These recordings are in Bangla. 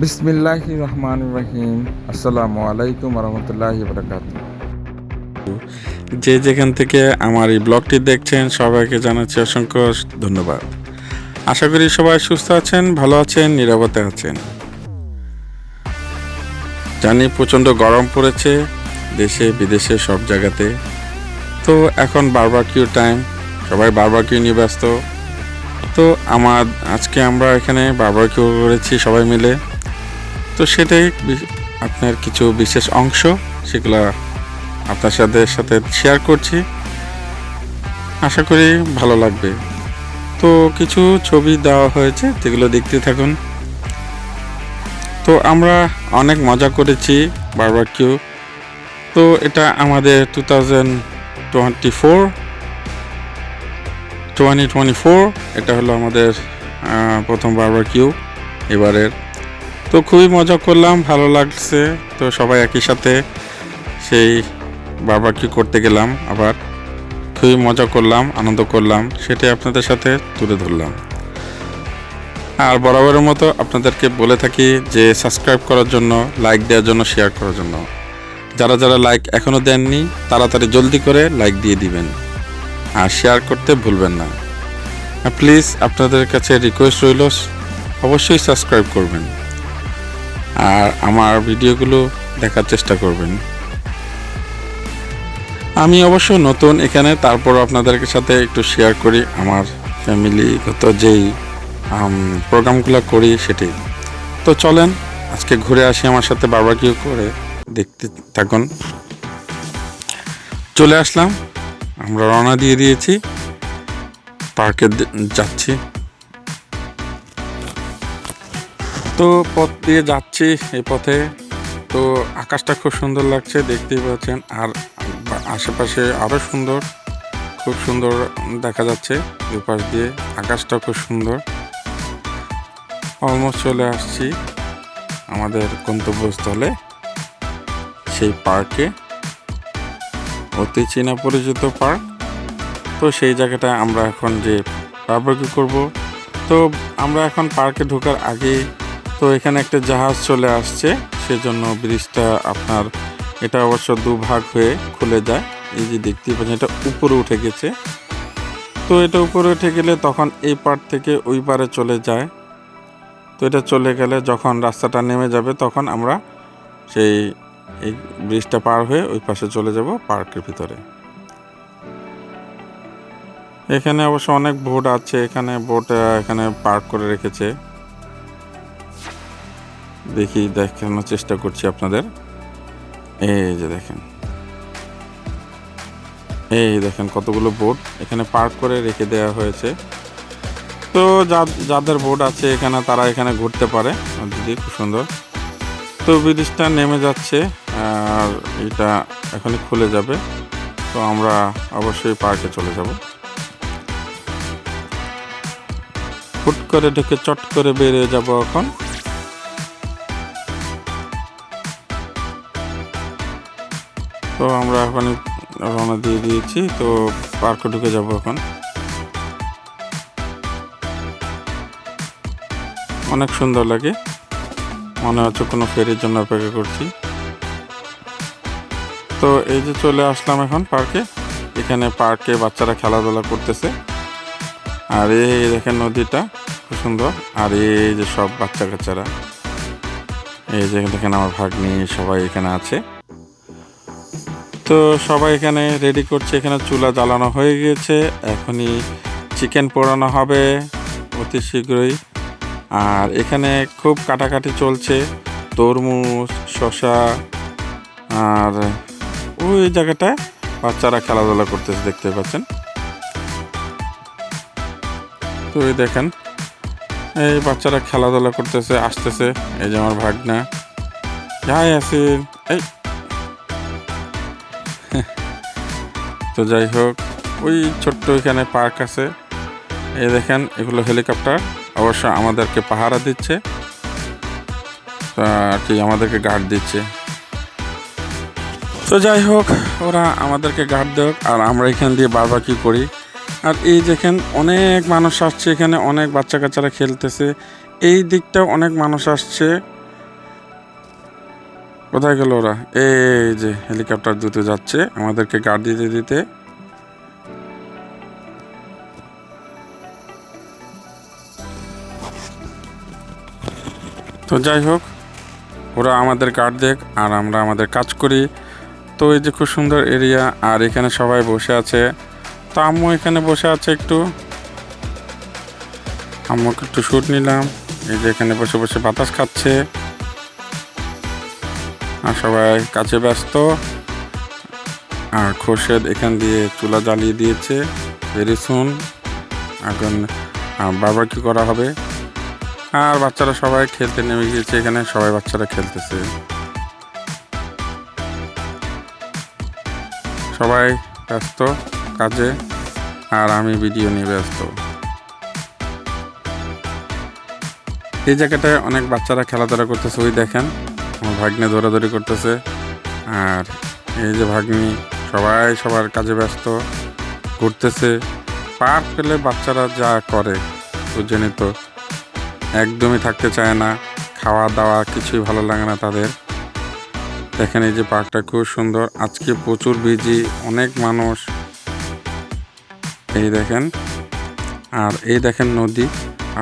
বিসমিল্লাহি রহমান রহিম। আসসালামু আলাইকুম রহমতুল্লাহি বরকাত যে যেখান থেকে আমার এই ব্লগটি দেখছেন, সবাইকে জানাচ্ছি অসংখ্য ধন্যবাদ। আশা করি সবাই সুস্থ আছেন, ভালো আছেন, নিরাপদে আছেন। জানি প্রচণ্ড গরম পড়েছে, দেশে, বিদেশে, সব জায়গাতে। তো এখন বারবাকিউ টাইম সবাই বারবাকিউ নিয়ে ব্যস্ত। তো আমার, আজকে আমরা এখানে বারবাকিউ করেছি সবাই মিলে। তো সেটাই আপনার কিছু বিশেষ অংশ, সেগুলো আপনার সাথে সাথে শেয়ার করছি। আশা করি ভালো লাগবে। তো কিছু ছবি দেওয়া হয়েছে, যেগুলো দেখতে থাকুন। তো আমরা অনেক মজা করেছি বারবার বারবাকিউ তো এটা আমাদের two thousand twenty four twenty twenty four এটা হলো আমাদের প্রথম বারবাকিউ এবারের। তো খুবই মজা করলাম, ভালো লাগছে। তো সবাই একই সাথে সেই বারবাকিউ করতে গেলাম আবার। খুবই মজা করলাম, আনন্দ করলাম, সেটাই আপনাদের সাথে তুলে ধরলাম। আর বরাবরের মতো আপনাদেরকে বলে থাকি যে সাবস্ক্রাইব করার জন্য লাইক দেওয়ার জন্য শেয়ার করার জন্য। যারা যারা লাইক এখনও দেননি, তাড়াতাড়ি জলদি করে লাইক দিয়ে দিবেন। আর শেয়ার করতে ভুলবেন না। প্লিজ আপনাদের কাছে রিকোয়েস্ট রইল, অবশ্যই সাবস্ক্রাইব করবেন। আর আমার ভিডিওগুলো দেখার চেষ্টা করবেন। আমি অবশ্য নতুন এখানে তারপর আপনাদের সাথে একটু শেয়ার করি আমার ফ্যামিলিগত যেই প্রোগ্রামগুলো করি সেটি। তো চলেন, আজকে ঘুরে আসি আমার সাথে বারবাকিউ করে। দেখতে থাকুন। চলে আসলাম। আমরা রওনা দিয়ে দিয়েছি। পার্কে যাচ্ছি। তো পথ দিয়ে যাচ্ছি এই পথে। তো আকাশটা খুব সুন্দর লাগছে, দেখতেই পাচ্ছেন। আর আশেপাশে আরও সুন্দর, খুব সুন্দর দেখা যাচ্ছে দুপাশ দিয়ে। আকাশটা খুব সুন্দর। অলমোস্ট চলে আসছি আমাদের গন্তব্যস্থলে, সেই পার্কে অতি চেনা পরিচিত পার্ক তো সেই জায়গাটা আমরা এখন যে বারবারকিউ করব। তো আমরা এখন পার্কে ঢোকার আগেই তো এখানে একটা জাহাজ চলে আসছে, সেজন্য ব্রিজটা আপনার এটা অবশ্য দুভাগ হয়ে খুলে যায়। এই যে দেখতেই পাচ্ছেন, এটা উপরে উঠে গেছে। তো এটা উপরে উঠে গেলে তখন এই পার থেকে ওই পারে চলে যায়। তো এটা চলে গেলে যখন রাস্তাটা নেমে যাবে, তখন আমরা সেই এই ব্রিজটা পার হয়ে ওই পাশে চলে যাব পার্কের ভিতরে। এখানে অবশ্য অনেক বোট আছে, এখানে বোট এখানে পার্ক করে রেখেছে। দেখি দেখানোর চেষ্টা করছি আপনাদের। এই যে দেখেন। এই দেখেন কতগুলো বোট এখানে পার্ক করে রেখে দেওয়া হয়েছে। তো যাদের বোট আছে এখানে তারা এখানে ঘুরতে পারে। দিদি, খুব সুন্দর। তো ব্রিজটা নেমে যাচ্ছে, আর এটা এখনই খুলে যাবে। তো আমরা অবশ্যই পার্কে চলে যাব। হুট করে ঢুকে চট করে বেরিয়ে যাব এখন। তো আমরা এখন রওনা দিয়ে দিয়েছি, তো পার্কে ঢুকে যাব এখন। অনেক সুন্দর লাগে। মনে হচ্ছে কোনো ফেরির জন্য অপেক্ষা করছি। তো এই যে চলে আসলাম এখন পার্কে। এখানে পার্কে বাচ্চারা খেলাধুলা করতেছে। আর এই দেখেন নদীটা, খুব সুন্দর। আর এই যে সব বাচ্চা কাচ্চারা এই যে দেখেন আমার ভাগ্নি, সবাই এখানে আছে। তো সবাই এখানে রেডি করছে। এখানে চুলা জ্বালানো হয়ে গিয়েছে। এখনই চিকেন পোড়ানো হবে অতি শীঘ্রই। আর এখানে খুব কাটাকাটি চলছে তরমুজ শশা আর ওই জায়গাটায় বাচ্চারা খেলাধুলা করতেছে, দেখতে পাচ্ছেন। তো এই দেখেন, এই বাচ্চারা খেলাধুলা করতেছে, আসতেছে। এই যে আমার ভাগনা। যাই আছে এই তো যাই হোক, ওই ছোট্ট এখানে পার্ক আছে। এই দেখেন, এগুলো হেলিকপ্টার। অবশ্য আমাদেরকে পাহারা দিচ্ছে। আর কি, আমাদেরকে গার্ড দিচ্ছে। তো যাই হোক, ওরা আমাদেরকে গার্ড দেওক আর আমরা এখান দিয়ে বারবার বারবাকি করি। আর এই দেখেন, অনেক মানুষ আসছে এখানে, অনেক বাচ্চা কাচ্চারা খেলতেছে। এই দিকটাও অনেক মানুষ আসছে। কোথায় গেল ওরা? এই যে হেলিকপ্টার দুটো যাচ্ছে, আমাদেরকে গার্ড দিতে দিতে। তো যাই হোক, ওরা আমাদের গার্ড দেখ, আর আমরা আমাদের কাজ করি। তো এই যে খুব সুন্দর এরিয়া আর এখানে সবাই বসে আছে। তো আম্মু এখানে বসে আছে একটু। আম্মুকে একটু শ্যুট নিলাম। এই যে এখানে বসে বসে বাতাস খাচ্ছে। আর সবাই কাছে ব্যস্ত। আর খোরশেদ এখান দিয়ে চুলা জ্বালিয়ে দিয়েছে ভেরি সুন এখন বারবার কি করা হবে? আর বাচ্চারা সবাই খেলতে নেমে গিয়েছে এখানে, সবাই বাচ্চারা খেলতেছে। সবাই ব্যস্ত কাজে, আর আমি ভিডিও নিয়ে ব্যস্ত। এই জায়গাটায় অনেক বাচ্চারা খেলাধুলা করতেছে, ওই দেখেন। আমার ভাগ্নে দৌড়াদৌড়ি করতেছে। আর এই যে ভাগ্নি, সবাই সবার কাজে ব্যস্ত, ঘুরতেছে। পার্ক পেলে বাচ্চারা যা করে বুঝছেনই তো? একদমই থাকতে চায় না খাওয়া দাওয়া কিছুই ভালো লাগে না তাদের। দেখেন এই যে পার্কটা খুব সুন্দর, আজকে প্রচুর বিজি অনেক মানুষ। এই দেখেন, আর এই দেখেন নদী,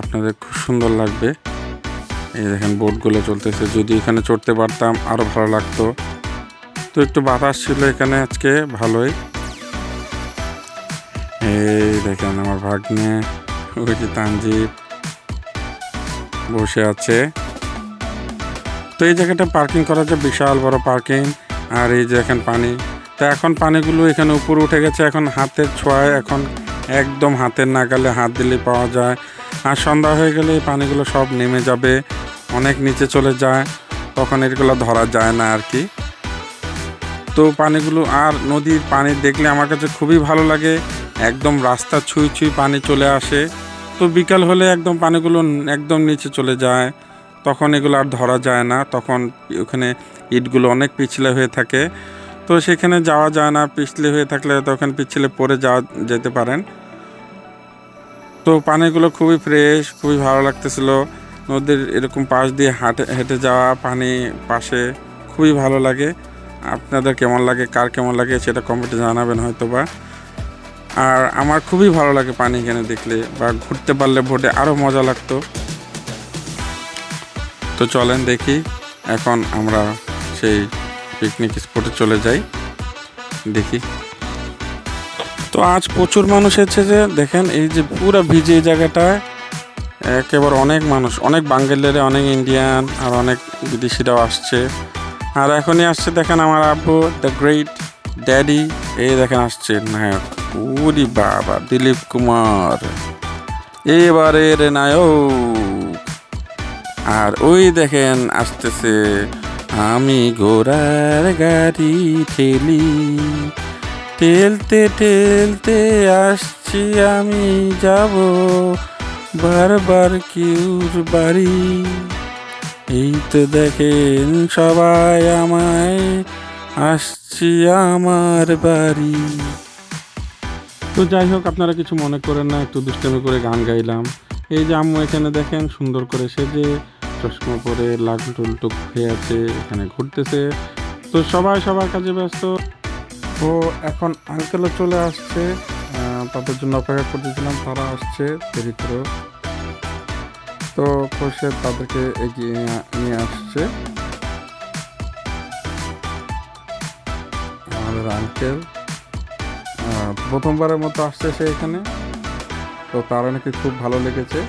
আপনাদের খুব সুন্দর লাগবে। এই দেখেন বোটগুলো চলতেছে। যদি এখানে চড়তে পারতাম আরও ভালো লাগতো। তো একটু বাতাস ছিল এখানে আজকে, ভালোই। এই দেখেন আমার ভাগ্নে, ওই যে তানজিব বসে আছে। তো এই জায়গাটা পার্কিং করা যে বিশাল বড় পার্কিং আর এই যে এখন পানি। তো এখন পানিগুলো এখানে উপরে উঠে গেছে, এখন হাতের ছোঁয়ায়, এখন একদম হাতের নাগালে হাত দিলে পাওয়া যায়। আর সন্ধ্যা হয়ে গেলে এই পানিগুলো সব নেমে যাবে। অনেক নিচে চলে যায়, তখন এগুলো ধরা যায় না আর কি। তো পানিগুলো আর নদীর পানি দেখলে আমার কাছে খুবই ভালো লাগে, একদম রাস্তা ছুঁই ছুঁই পানি চলে আসে। তো বিকাল হলে একদম পানিগুলো একদম নিচে চলে যায়, তখন এগুলো আর ধরা যায় না, তখন ওখানে ইটগুলো অনেক পিছলে হয়ে থাকে। তো সেখানে যাওয়া যায় না, পিছলে হয়ে থাকলে তখন পিছলে পড়ে যাওয়া যেতে পারেন। তো পানিগুলো খুবই ফ্রেশ খুবই ভালো লাগতেছিল। নদীর এরকম পাশ দিয়ে হাঁটে, হেঁটে যাওয়া পানি পাশে খুবই ভালো লাগে। আপনাদের কেমন লাগে, কার কেমন লাগে সেটা কমেন্টে জানাবেন হয়তো বা আর আমার খুবই ভালো লাগে পানি এখানে দেখলে বা ঘুরতে পারলে ভোটে আরও মজা লাগতো। তো চলেন দেখি, এখন আমরা সেই পিকনিক স্পটে চলে যাই। দেখি। তো আজ প্রচুর মানুষ এসেছে যে দেখেন এই যে পুরো ভিজে জায়গাটায়। একেবারে অনেক মানুষ, অনেক বাঙ্গালিরা, অনেক ইন্ডিয়ান আর অনেক বিদেশিরাও আসছে। আর এখনই আসছে দেখেন আমার আব্বু দ্য গ্রেট ড্যাডি এই দেখেন আসছে নায়ক উরি বাবা, দিলীপ কুমার। এবারে এবারের নায়ক। আর ওই দেখেন আসতেছে, আমি ঘোড়ার গাড়ি ঠেলি, ঠেলতে ঠেলতে আসছি, আমি যাব বারবার কিউর বাড়ি। এই তো দেখেন সবাই আমায় আসছি আমার বাড়ি। তো যাই হোক আপনারা কিছু মনে করেন না একটু দুষ্টামি করে গান গাইলাম। এই যে আম্মু এখানে দেখেন সুন্দর করে সেজে চশমা পরে লাল টুলটুক হয়ে আছে এখানে ঘুরতেছে। তো সবাই সবার কাজে ব্যস্ত। ও এখন আঙ্কেলও চলে আসছে। তাদের জন্য অপেক্ষা করতেছিলাম, তারা আসছে দেরি করে তো কোষে তাদেরকে এগিয়ে নিয়ে আসছে। আমাদের আঙ্কেল প্রথমবারের মতো আসছে সে এখানে। তো তার নাকি খুব ভালো লেগেছে।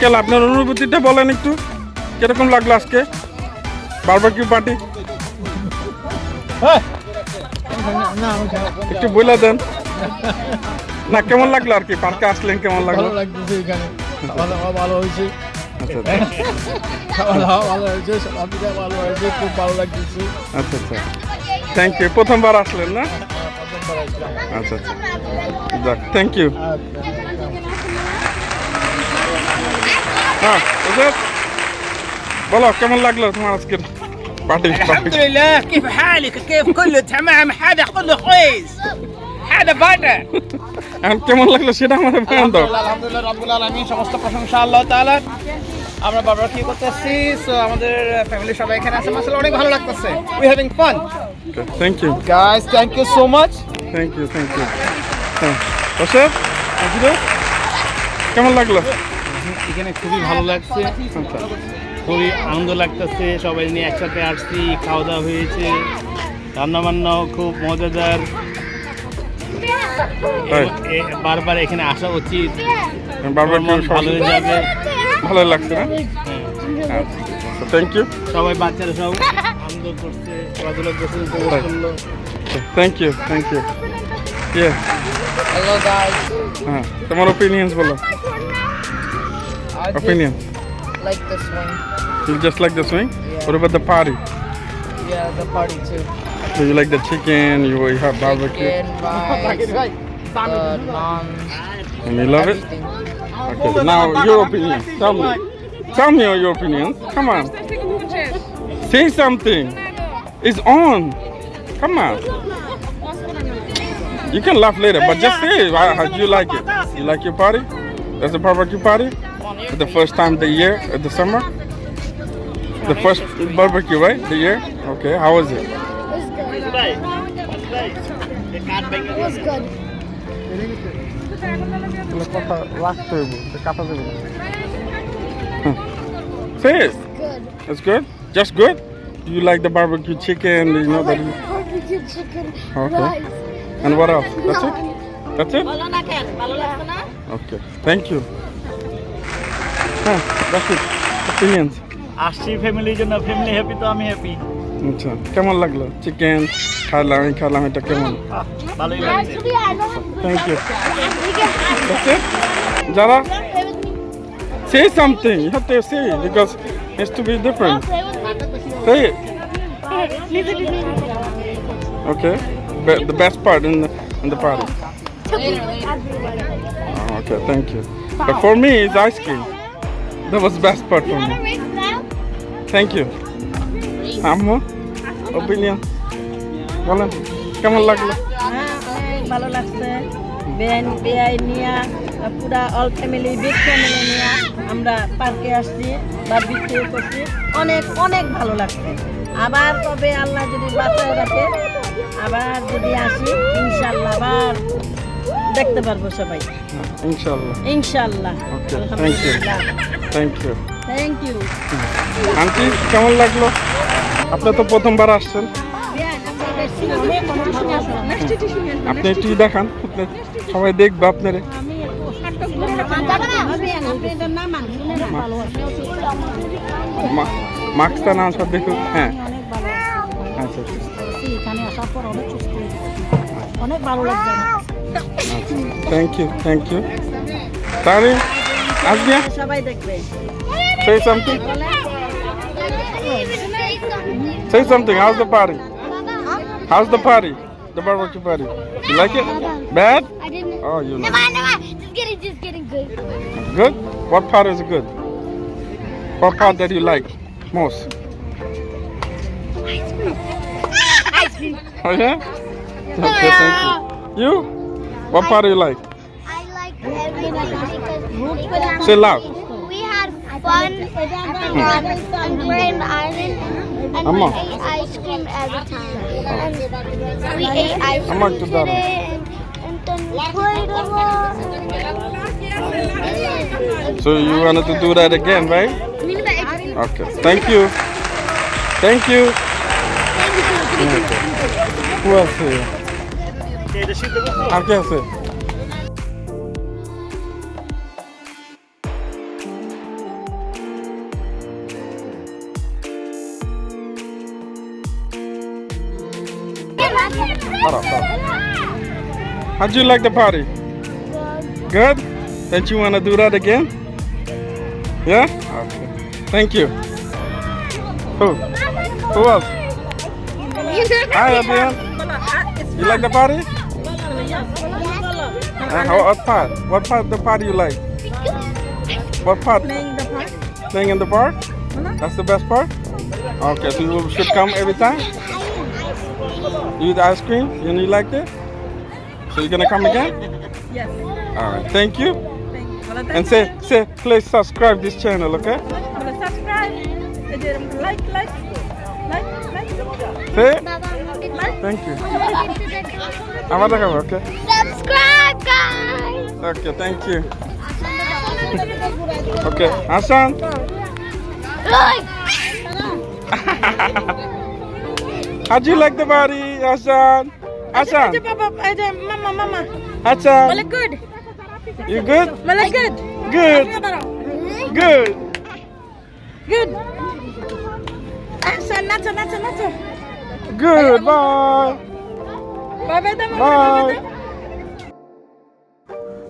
আঙ্কেল আপনার অনুভূতিটা বলেন একটু। কীরকম লাগল আজকে? বারবাকিউ পার্টি একটু বলে দেন। না কেমন লাগল আর কি? পার্কে আসলেন কেমন লাগল? ভালো হয়েছে। আচ্ছা আচ্ছা। লাগতেছে। আচ্ছা আচ্ছা। থ্যাংক ইউ প্রথমবার আসলেন না? আচ্ছা আচ্ছা। যাক থ্যাংক ইউ হ্যাঁ ওদের বলো কেমন লাগলো তোমার আজকের পার্টি الحمد لله كيف حالك كيف كله تمام هذا كله كويس هذا بدر এখন কেমন লাগলো সেটা আমাদের বলেন তো আলহামদুলিল্লাহ আলহামদুলিল্লাহ রাব্বুল আলামিন সমস্ত প্রশংসা আল্লাহ তাআলার আমরা বারবার কি করতেছি সো আমাদের ফ্যামিলি সবাই এখানে আছে মাসাল্লাহ অনেক ভালো লাগতেছে we having fun thank you guys thank you so much thank you thank you হ্যাঁ ওসব আজিদা কেমন লাগলো এখানে খুবই ভালো লাগছে। খুবই আনন্দ লাগতেছে সবাই নিয়ে একসাথে আসছি খাওয়া দাওয়া হয়েছে রান্না বান্নাও খুব মজাদার। বারবার এখানে আসা উচিত। বারবার মন ভালো হয়ে যাবে। ভালো লাগছে না? হ্যাঁ। থ্যাংক ইউ সবাই বাচ্চারা সব আনন্দ করছে খেলাধুলা করছে। থ্যাংক ইউ থ্যাংক ইউ হ্যাঁ তোমার ওপিনিয়ন্স বলো। I Opinion? Like the swing. You just like the swing? Yeah. What about the party? Yeah, the party too. So you like the chicken, you, you have barbecue? Chicken, rice, the uh, naan. And you love everything. it? Okay, now your opinion. Tell me. Tell me your opinion. Come on. Say something. It's on. Come on. You can laugh later, but just say how do you like it. You like your party? That's a barbecue party? the first time the year uh, the summer the first barbecue right the year okay how was it It was good it was good hmm. Say it. Good. It's good. Just good. Do You like the barbecue chicken? You know like. Barbecue chicken. Okay. Rice. And what else? That's it. That's it. Okay. Thank you. Huh, that's it. Opinions. আসছি ফ্যামিলির জন্য ফ্যামিলি হ্যাপি তো আমি হ্যাপি আচ্ছা কেমন লাগলো চিকেন খাইলাম আমি খাইলাম এটা কেমন ভালোই লাগছে Actually, I know. Thank you Chicken. That's it. যারা Play with me. say something. You have to say it because it's to be different. Play with me. Say it. Leave it with me. Okay. Be- the best part in the, in the party. Everybody. Oh, okay, thank you. But for me, it's ice cream. That was the best part for me. now? Thank আম্মু opinion. বলেন কেমন লাগল হ্যাঁ, ভালো লাগছে। বেআইন বেআই নিয়ে পুরা অল ফ্যামিলি বিগ ফ্যামিলি নিয়ে আমরা পার্কে আসছি বা বিক্রি করছি। অনেক অনেক ভালো লাগছে। আবার কবে আল্লাহ যদি বাঁচায় রাখে আবার যদি আসি ইনশাল্লাহ আবার দেখতে পারব সবাই। ইনশাল্লাহ ইনশাল্লাহ thank you. Thank you thank you aunty কেমন লাগল? আপনি তো প্রথমবার আসছেন। আপনি একটু দেখান সবাই দেখবে আপনারে। মাস্কটা না সব দেখুন হ্যাঁ। আচ্ছা এখানে অনেক ভালো লাগছে। থ্যাংক ইউ থ্যাংক ইউ তাহলে আসবি সবাই দেখবে say something say something how's the party how's the party the barbecue party you like it bad I didn't. oh you Never know mind, never mind. Just kidding, just kidding. Good. good what part is good what part that you like most Ice cream. oh yeah okay thank you you What part do you like? I like everything because say loud. we had fun and, and we're in the island and Amma. we ate ice cream every time. And we ate ice cream good job. today and, and then we played a lot. so you wanted to do that again right? Okay. Thank you. Thank you. Who else here আর কি আছে How'd you like the party? Good. Good? Don't you want to do that again? Yeah? Okay. Thank you. Who? Who else? Hi, Adrian. You like the party? Uh, how- what part? What part of the party you like? What part? Playing the park. Playing in the park? That's the best part? Okay, so you should come every time? You eat ice cream and you liked it? So you're gonna come again? Yes. Alright, thank you. Thank you. And say, say, please subscribe this channel, okay? subscribe. Like, like, like, like. Say. Thank you. আমার দেখাবো okay? Subscribe, guys. Okay, thank you. Okay, Hassan. Look. How'd you like the party, Hassan? Hassan, Mama, mama. Hassan, good. you good? Mala good. Good, good. Good. Action, nacho, nacho, nacho. Good, bye.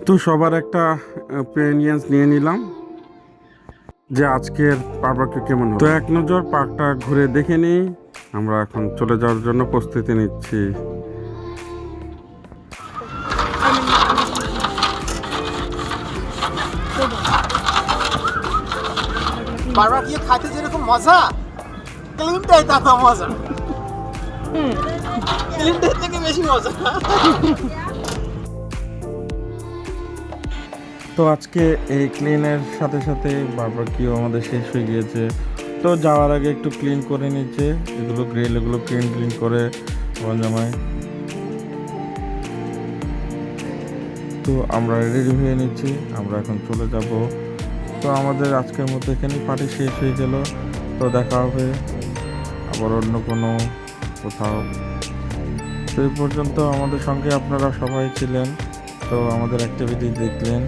তো সবার একটা অপিনিয়ন্স নিয়ে নিলাম যে আজকের পার্কটা কেমন হলো। তো এক নজর পার্কটা ঘুরে দেখে নিই। আমরা এখন চলে যাওয়ার জন্য প্রস্তুতি নিচ্ছি। বারবার গিয়ে খাইতে যেরকম মজা ক্লিনটাই তত মজা। তো আজকে এই ক্লিনের সাথে সাথে বারবাকিও আমাদের শেষ হয়ে গিয়েছে। তো যাওয়ার আগে একটু ক্লিন করে নিচ্ছে এগুলো গ্রিল, এগুলো ক্লিন ক্লিন করে আমার জামাই। তো আমরা রেডি হয়ে নিচ্ছি, আমরা এখন চলে যাব। তো আমাদের আজকের মতো এখানে পার্টি শেষ হয়ে গেল। তো দেখা হবে আবার অন্য কোনো কোথাও তো এই পর্যন্ত আমাদের সঙ্গে আপনারা সবাই ছিলেন, তো আমাদের অ্যাক্টিভিটি দেখলেন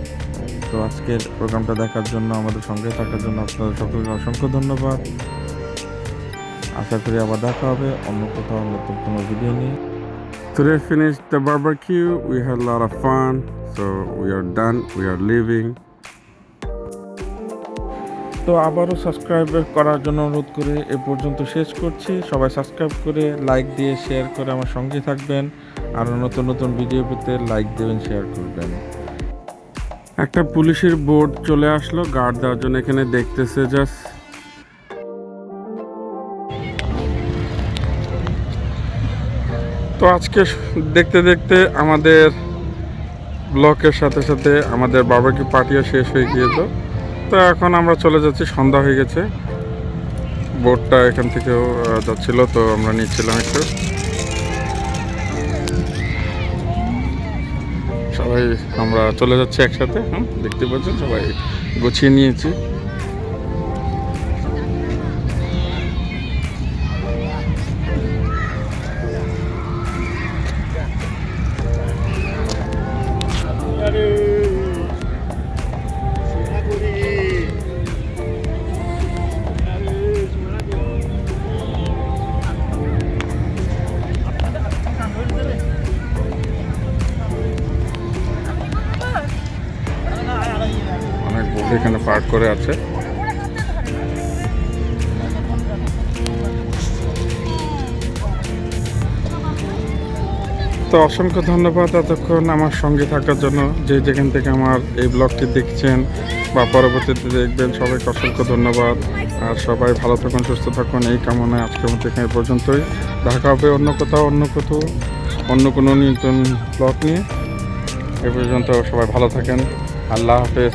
তো আজকের প্রোগ্রামটা দেখার জন্য, আমাদের সঙ্গে থাকার জন্য আপনাদের সকলকে অসংখ্য ধন্যবাদ আশা করি আবার দেখা হবে অন্য কোথাও নতুন কোনো ভিডিও নিয়ে Today finished the barbecue. We had a lot of fun. So, we are done. We are leaving. তো আবারও সাবস্ক্রাইব করার জন্য অনুরোধ করে এ পর্যন্ত শেষ করছি। সবাই সাবস্ক্রাইব করে লাইক দিয়ে শেয়ার করে আমার সঙ্গে থাকবেন। আরও নতুন নতুন ভিডিও পেতে লাইক দেবেন শেয়ার করবেন। একটা পুলিশের বোর্ড চলে আসলো গার্ড দেওয়ার জন্য এখানে দেখতেছে জাস্ট তো আজকে দেখতে দেখতে আমাদের ব্লকের সাথে সাথে আমাদের বাবাকে পার্টিও শেষ হয়ে গিয়েছে। তো এখন আমরা চলে যাচ্ছি, সন্ধ্যা হয়ে গেছে। বোটটা এখান থেকেও যাচ্ছিল, তো আমরা নিচ্ছিলাম একটু। সবাই, আমরা চলে যাচ্ছি একসাথে হ্যাঁ দেখতে পাচ্ছেন, সবাই গুছিয়ে নিয়েছি। অনেক করে আছে। তো অসংখ্য ধন্যবাদ এতক্ষণ আমার সঙ্গে থাকার জন্য। যে যেখান থেকে আমার এই ব্লগটি দেখছেন বা পরবর্তীতে দেখবেন, সবাইকে অসংখ্য ধন্যবাদ। আর সবাই ভালো থাকুন, সুস্থ থাকুন। এই কামনায় আজকের মতো এখানে পর্যন্তই। দেখা হবে অন্য কোথাও অন্য কোথাও, অন্য কোনো নতুন ব্লগ নিয়ে। এ পর্যন্ত সবাই ভালো থাকেন। আল্লাহ হাফেজ।